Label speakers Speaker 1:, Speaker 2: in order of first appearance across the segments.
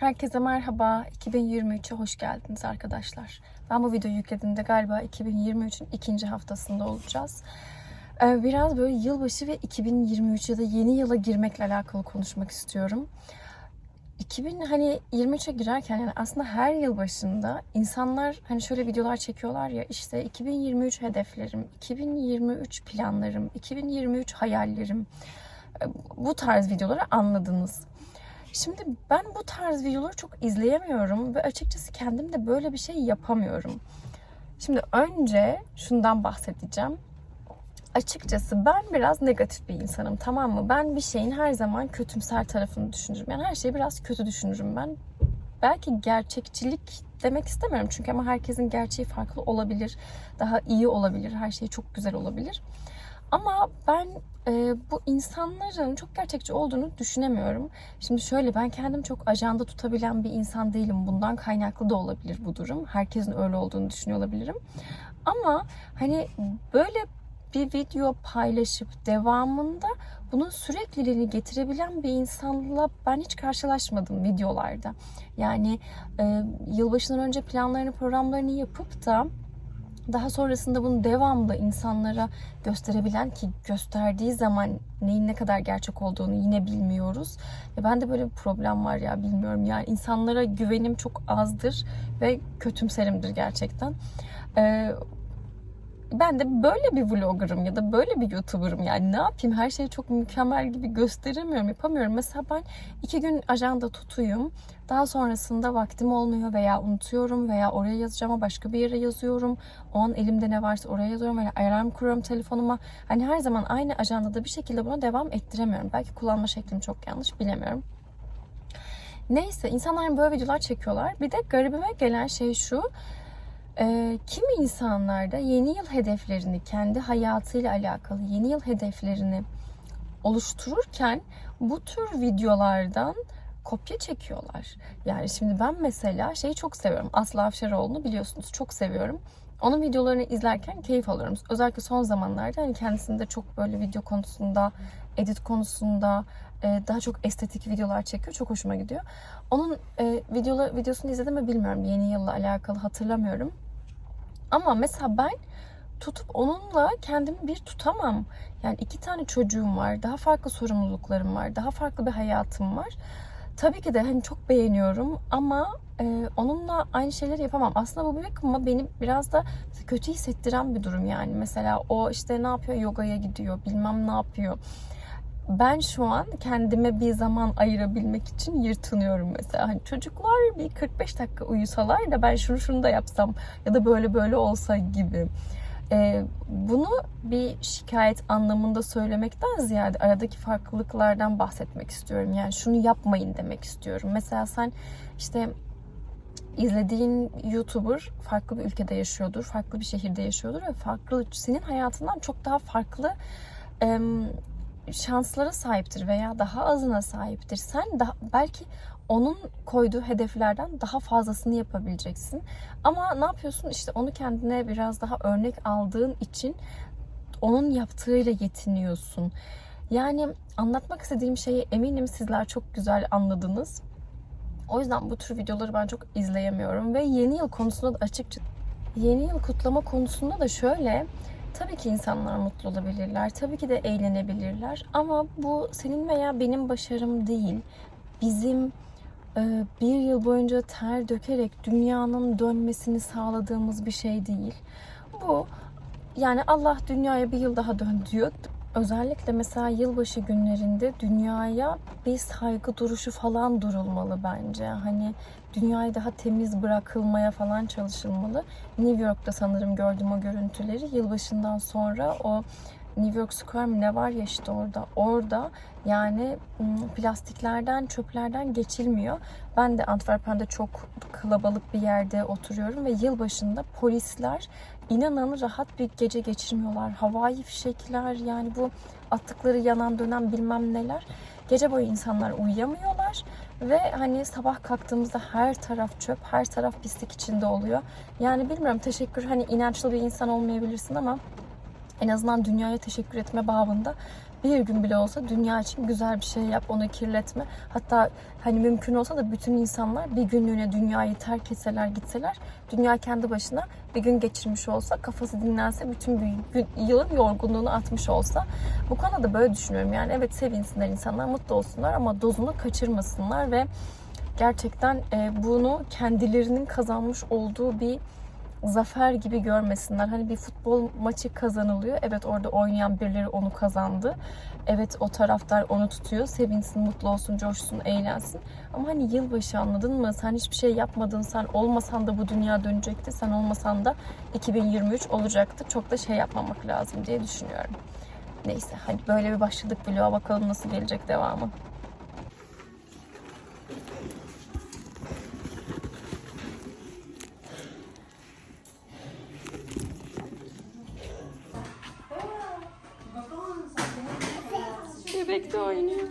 Speaker 1: Herkese merhaba. 2023'e hoş geldiniz arkadaşlar. Ben bu videoyu yüklediğimde galiba 2023'ün ikinci haftasında olacağız. Ee, Biraz böyle yılbaşı ve 2023 ya da yeni yıla girmekle alakalı konuşmak istiyorum. 2000 hani 23'e girerken yani aslında her yıl başında insanlar hani şöyle videolar çekiyorlar ya işte 2023 hedeflerim, 2023 planlarım, 2023 hayallerim. Ee, Bu tarz videoları anladınız. Şimdi ben bu tarz videoları çok izleyemiyorum ve açıkçası kendim de böyle bir şey yapamıyorum. Şimdi önce şundan bahsedeceğim. Açıkçası ben biraz negatif bir insanım tamam mı? Ben bir şeyin her zaman kötümser tarafını düşünürüm. Yani her şeyi biraz kötü düşünürüm ben. Belki gerçekçilik demek istemiyorum çünkü ama herkesin gerçeği farklı olabilir. Daha iyi olabilir. Her şey çok güzel olabilir. Ama ben e, bu insanların çok gerçekçi olduğunu düşünemiyorum. Şimdi şöyle ben kendim çok ajanda tutabilen bir insan değilim. Bundan kaynaklı da olabilir bu durum. Herkesin öyle olduğunu düşünüyor olabilirim. Ama hani böyle bir video paylaşıp devamında bunun sürekliliğini getirebilen bir insanla ben hiç karşılaşmadım videolarda. Yani e, yılbaşından önce planlarını, programlarını yapıp da daha sonrasında bunu devamlı insanlara gösterebilen ki gösterdiği zaman neyin ne kadar gerçek olduğunu yine bilmiyoruz. Ve ben de böyle bir problem var ya bilmiyorum yani insanlara güvenim çok azdır ve kötümserimdir gerçekten. Ee, ben de böyle bir vloggerım ya da böyle bir youtuberım yani ne yapayım her şeyi çok mükemmel gibi gösteremiyorum yapamıyorum. Mesela ben iki gün ajanda tutuyum daha sonrasında vaktim olmuyor veya unutuyorum veya oraya yazacağıma başka bir yere yazıyorum. O an elimde ne varsa oraya yazıyorum veya alarm kuruyorum telefonuma. Hani her zaman aynı ajandada bir şekilde buna devam ettiremiyorum. Belki kullanma şeklim çok yanlış bilemiyorum. Neyse insanlar böyle videolar çekiyorlar. Bir de garibime gelen şey şu. Ee, kimi insanlar da yeni yıl hedeflerini, kendi hayatıyla alakalı yeni yıl hedeflerini oluştururken bu tür videolardan kopya çekiyorlar. Yani şimdi ben mesela şeyi çok seviyorum. Aslı Afşaroğlu'nu biliyorsunuz çok seviyorum. Onun videolarını izlerken keyif alıyorum. Özellikle son zamanlarda hani kendisinde çok böyle video konusunda, edit konusunda e, daha çok estetik videolar çekiyor. Çok hoşuma gidiyor. Onun e, videoları, videosunu izledim mi bilmiyorum. Yeni yılla alakalı hatırlamıyorum. Ama mesela ben tutup onunla kendimi bir tutamam. Yani iki tane çocuğum var, daha farklı sorumluluklarım var, daha farklı bir hayatım var. Tabii ki de hani çok beğeniyorum ama e, onunla aynı şeyleri yapamam. Aslında bu bir bakıma beni biraz da kötü hissettiren bir durum yani. Mesela o işte ne yapıyor? Yogaya gidiyor, bilmem ne yapıyor. Ben şu an kendime bir zaman ayırabilmek için yırtınıyorum mesela. Hani çocuklar bir 45 dakika uyusalar da ben şunu şunu da yapsam ya da böyle böyle olsa gibi. Ee, bunu bir şikayet anlamında söylemekten ziyade aradaki farklılıklardan bahsetmek istiyorum. Yani şunu yapmayın demek istiyorum. Mesela sen işte izlediğin YouTuber farklı bir ülkede yaşıyordur, farklı bir şehirde yaşıyordur ve farklı senin hayatından çok daha farklı şanslara sahiptir veya daha azına sahiptir. Sen daha belki onun koyduğu hedeflerden daha fazlasını yapabileceksin. Ama ne yapıyorsun? İşte onu kendine biraz daha örnek aldığın için onun yaptığıyla yetiniyorsun. Yani anlatmak istediğim şeyi eminim sizler çok güzel anladınız. O yüzden bu tür videoları ben çok izleyemiyorum ve yeni yıl konusunda da açıkça yeni yıl kutlama konusunda da şöyle Tabii ki insanlar mutlu olabilirler. Tabii ki de eğlenebilirler. Ama bu senin veya benim başarım değil. Bizim e, bir yıl boyunca ter dökerek dünyanın dönmesini sağladığımız bir şey değil. Bu yani Allah dünyaya bir yıl daha dön diyor. Özellikle mesela yılbaşı günlerinde dünyaya bir saygı duruşu falan durulmalı bence. Hani dünyayı daha temiz bırakılmaya falan çalışılmalı. New York'ta sanırım gördüm o görüntüleri. Yılbaşından sonra o New York Square ne var ya işte orada. Orada yani plastiklerden, çöplerden geçilmiyor. Ben de Antwerpen'de çok kalabalık bir yerde oturuyorum ve yılbaşında polisler inanın rahat bir gece geçirmiyorlar. Havai fişekler yani bu attıkları yanan dönem bilmem neler. Gece boyu insanlar uyuyamıyorlar ve hani sabah kalktığımızda her taraf çöp, her taraf pislik içinde oluyor. Yani bilmiyorum teşekkür hani inançlı bir insan olmayabilirsin ama en azından dünyaya teşekkür etme babında bir gün bile olsa dünya için güzel bir şey yap, onu kirletme. Hatta hani mümkün olsa da bütün insanlar bir günlüğüne dünyayı terk etseler, gitseler, dünya kendi başına bir gün geçirmiş olsa, kafası dinlense, bütün bir gün, yılın yorgunluğunu atmış olsa. Bu konuda da böyle düşünüyorum. Yani evet sevinsinler insanlar, mutlu olsunlar ama dozunu kaçırmasınlar ve gerçekten e, bunu kendilerinin kazanmış olduğu bir zafer gibi görmesinler. Hani bir futbol maçı kazanılıyor. Evet orada oynayan birileri onu kazandı. Evet o taraftar onu tutuyor. Sevinsin, mutlu olsun, coşsun, eğlensin. Ama hani yılbaşı anladın mı? Sen hiçbir şey yapmadın. Sen olmasan da bu dünya dönecekti. Sen olmasan da 2023 olacaktı. Çok da şey yapmamak lazım diye düşünüyorum. Neyse hadi böyle bir başladık vloga. Bakalım nasıl gelecek devamı. De oynuyor.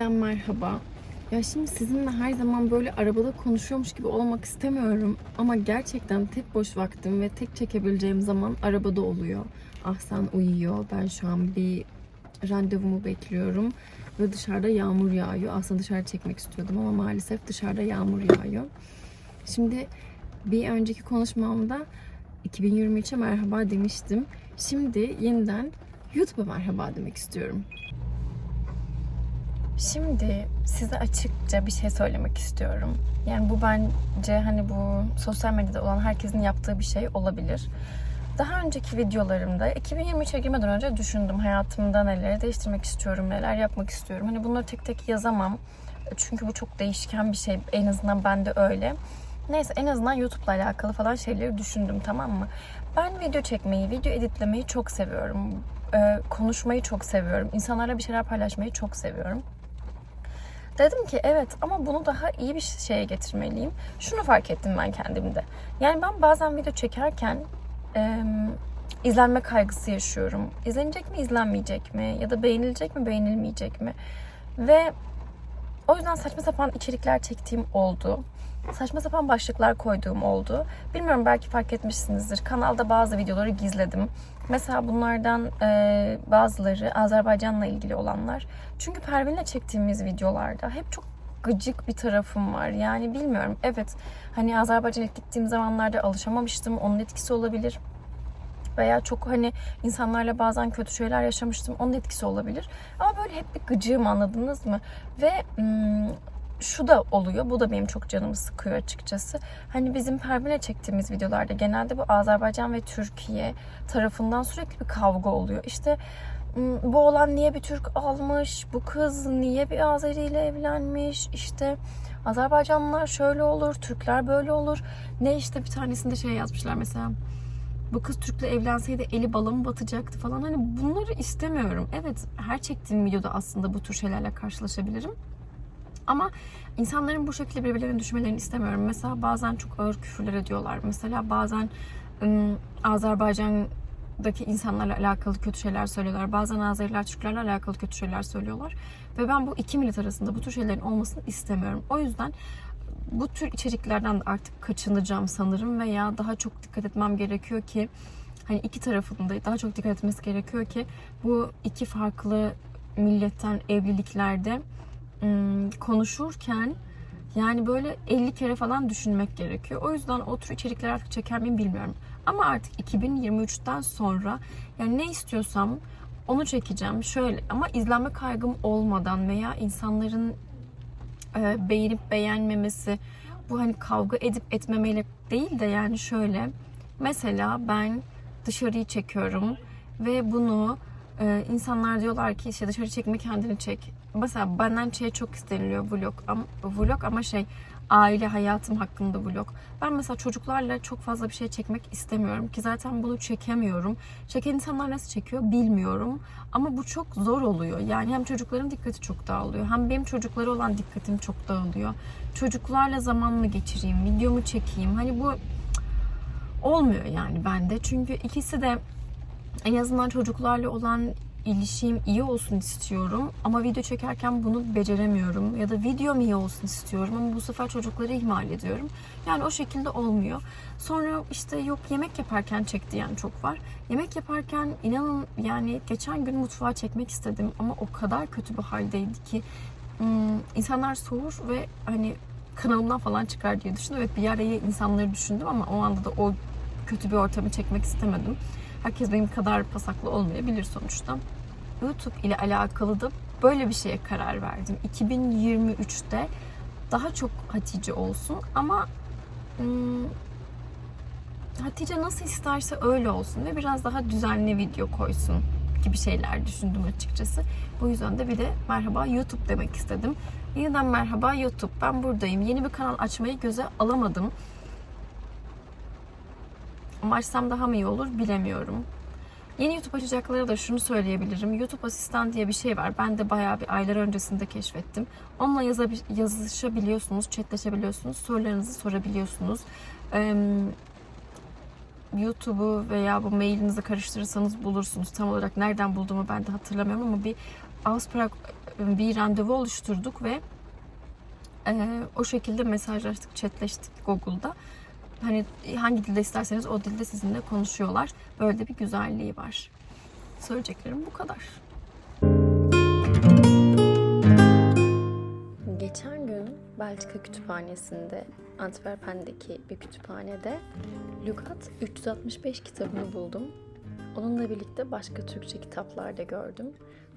Speaker 1: Merhaba. Ya şimdi sizinle her zaman böyle arabada konuşuyormuş gibi olmak istemiyorum. Ama gerçekten tek boş vaktim ve tek çekebileceğim zaman arabada oluyor. Ahsen uyuyor. Ben şu an bir randevumu bekliyorum. Ve dışarıda yağmur yağıyor. Aslında dışarı çekmek istiyordum ama maalesef dışarıda yağmur yağıyor. Şimdi bir önceki konuşmamda 2023'e merhaba demiştim. Şimdi yeniden YouTube'a merhaba demek istiyorum. Şimdi size açıkça bir şey söylemek istiyorum. Yani bu bence hani bu sosyal medyada olan herkesin yaptığı bir şey olabilir. Daha önceki videolarımda 2023'e girmeden önce düşündüm hayatımda neleri değiştirmek istiyorum, neler yapmak istiyorum. Hani bunları tek tek yazamam. Çünkü bu çok değişken bir şey. En azından bende öyle. Neyse en azından YouTube'la alakalı falan şeyleri düşündüm tamam mı? Ben video çekmeyi, video editlemeyi çok seviyorum. Ee, konuşmayı çok seviyorum. İnsanlarla bir şeyler paylaşmayı çok seviyorum. Dedim ki evet ama bunu daha iyi bir şeye getirmeliyim. Şunu fark ettim ben kendimde. Yani ben bazen video çekerken e, izlenme kaygısı yaşıyorum. İzlenecek mi, izlenmeyecek mi? Ya da beğenilecek mi, beğenilmeyecek mi? Ve o yüzden saçma sapan içerikler çektiğim oldu. Saçma sapan başlıklar koyduğum oldu. Bilmiyorum belki fark etmişsinizdir. Kanalda bazı videoları gizledim. Mesela bunlardan e, bazıları Azerbaycan'la ilgili olanlar. Çünkü Pervin'le çektiğimiz videolarda hep çok gıcık bir tarafım var. Yani bilmiyorum. Evet hani Azerbaycan'a gittiğim zamanlarda alışamamıştım. Onun etkisi olabilir veya çok hani insanlarla bazen kötü şeyler yaşamıştım. Onun etkisi olabilir. Ama böyle hep bir gıcığım anladınız mı? Ve ım, şu da oluyor. Bu da benim çok canımı sıkıyor açıkçası. Hani bizim Pervin'e çektiğimiz videolarda genelde bu Azerbaycan ve Türkiye tarafından sürekli bir kavga oluyor. İşte bu olan niye bir Türk almış? Bu kız niye bir Azeri ile evlenmiş? İşte Azerbaycanlılar şöyle olur, Türkler böyle olur. Ne işte bir tanesinde şey yazmışlar mesela bu kız Türk'le evlenseydi eli bala mı batacaktı falan. Hani bunları istemiyorum. Evet her çektiğim videoda aslında bu tür şeylerle karşılaşabilirim. Ama insanların bu şekilde birbirlerine düşmelerini istemiyorum. Mesela bazen çok ağır küfürler ediyorlar. Mesela bazen ım, Azerbaycan'daki insanlarla alakalı kötü şeyler söylüyorlar. Bazen Azeriler Türklerle alakalı kötü şeyler söylüyorlar. Ve ben bu iki millet arasında bu tür şeylerin olmasını istemiyorum. O yüzden bu tür içeriklerden de artık kaçınacağım sanırım veya daha çok dikkat etmem gerekiyor ki hani iki tarafında daha çok dikkat etmesi gerekiyor ki bu iki farklı milletten evliliklerde ım, konuşurken yani böyle 50 kere falan düşünmek gerekiyor. O yüzden o tür içerikler artık çeker miyim bilmiyorum. Ama artık 2023'ten sonra yani ne istiyorsam onu çekeceğim. Şöyle ama izlenme kaygım olmadan veya insanların e, beğenip beğenmemesi bu hani kavga edip etmemeyle değil de yani şöyle mesela ben dışarıyı çekiyorum ve bunu e, insanlar diyorlar ki işte dışarı çekme kendini çek. Mesela benden şey çok isteniliyor vlog ama, vlog ama şey aile hayatım hakkında vlog. Ben mesela çocuklarla çok fazla bir şey çekmek istemiyorum ki zaten bunu çekemiyorum. Çeken insanlar nasıl çekiyor bilmiyorum. Ama bu çok zor oluyor. Yani hem çocukların dikkati çok dağılıyor. Hem benim çocuklara olan dikkatim çok dağılıyor. Çocuklarla zaman mı geçireyim, videomu çekeyim. Hani bu olmuyor yani bende. Çünkü ikisi de en azından çocuklarla olan ilişkim iyi olsun istiyorum ama video çekerken bunu beceremiyorum ya da videom iyi olsun istiyorum ama bu sefer çocukları ihmal ediyorum. Yani o şekilde olmuyor. Sonra işte yok yemek yaparken çek diyen çok var. Yemek yaparken inanın yani geçen gün mutfağa çekmek istedim ama o kadar kötü bir haldeydi ki hmm, insanlar soğur ve hani kanalımdan falan çıkar diye düşündüm. Evet bir araya insanları düşündüm ama o anda da o kötü bir ortamı çekmek istemedim. Herkes benim kadar pasaklı olmayabilir sonuçta. YouTube ile alakalı da böyle bir şeye karar verdim. 2023'te daha çok Hatice olsun ama hmm, Hatice nasıl isterse öyle olsun ve biraz daha düzenli video koysun gibi şeyler düşündüm açıkçası. Bu yüzden de bir de merhaba YouTube demek istedim. Yeniden merhaba YouTube ben buradayım. Yeni bir kanal açmayı göze alamadım. Ama açsam daha mı iyi olur bilemiyorum. Yeni YouTube açacaklara da şunu söyleyebilirim. YouTube asistan diye bir şey var. Ben de bayağı bir aylar öncesinde keşfettim. Onunla yazışabiliyorsunuz, chatleşebiliyorsunuz, sorularınızı sorabiliyorsunuz. Ee, YouTube'u veya bu mailinizi karıştırırsanız bulursunuz. Tam olarak nereden bulduğumu ben de hatırlamıyorum ama bir Ausprag bir randevu oluşturduk ve e, o şekilde mesajlaştık, chatleştik Google'da. Hani hangi dilde isterseniz o dilde sizinle konuşuyorlar. Böyle bir güzelliği var. Söyleyeceklerim bu kadar.
Speaker 2: Geçen gün Belçika Kütüphanesi'nde, Antwerpen'deki bir kütüphanede Lukat 365 kitabını buldum. Onunla birlikte başka Türkçe kitaplar da gördüm.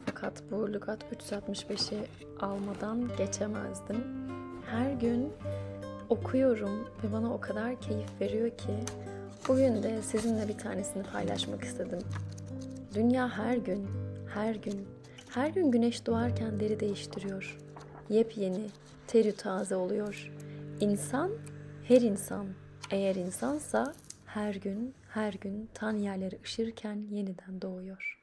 Speaker 2: Fakat bu Lukat 365'i almadan geçemezdim. Her gün okuyorum ve bana o kadar keyif veriyor ki bugün de sizinle bir tanesini paylaşmak istedim. Dünya her gün, her gün, her gün güneş doğarken deri değiştiriyor. Yepyeni, terü taze oluyor. İnsan, her insan, eğer insansa her gün, her gün tan yerleri ışırken yeniden doğuyor.